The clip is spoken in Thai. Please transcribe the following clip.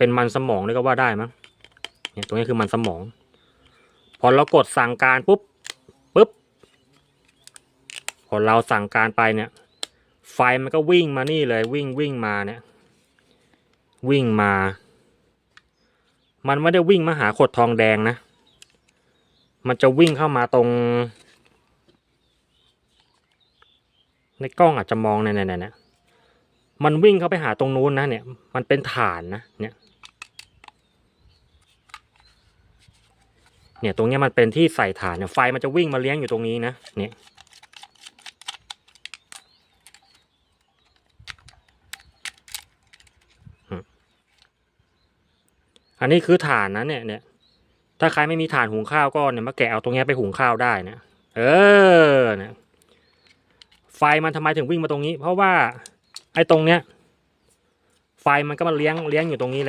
เป็นมันสมองเลยก็ว่าได้มั้งเนี่ยตรงนี้คือมันสมอง พอเรากดสั่งการปุ๊บปุ๊บพอเราสั่งการไปเนี่ย ไฟมันก็วิ่งมานี่เลยวิ่งวิ่งมาเนี่ย วิ่งมา มันไม่ได้วิ่งมาหาขดทองแดงนะ มันจะวิ่งเข้ามาตรง ในกล้องอาจจะมองเนี่ยเนี่ยเนี่ยมันวิ่งเข้าไปหาตรงนู้นนะเนี่ย มันเป็นฐานนะเนี่ย เนี่ยตรงนี้มันเป็นที่ใส่ฐานเนี่ยไฟมันจะวิ่งมาเลี้ยงอยู่ตรงนี้นะเนี่ยอันนี้คือฐานนะเนี่ยเนี่ยถ้าใครไม่มีฐานหุงข้าวก็เนี่ยมาแกะเอาตรงนี้ไปหุงข้าวได้นะเออเนี่ยไฟมันทำไมถึงวิ่งมาตรงนี้ เพราะว่าไอ้ตรงเนี้ยไฟมันก็มาเลี้ยงเลี้ยงอยู่ตรงนี้แหละ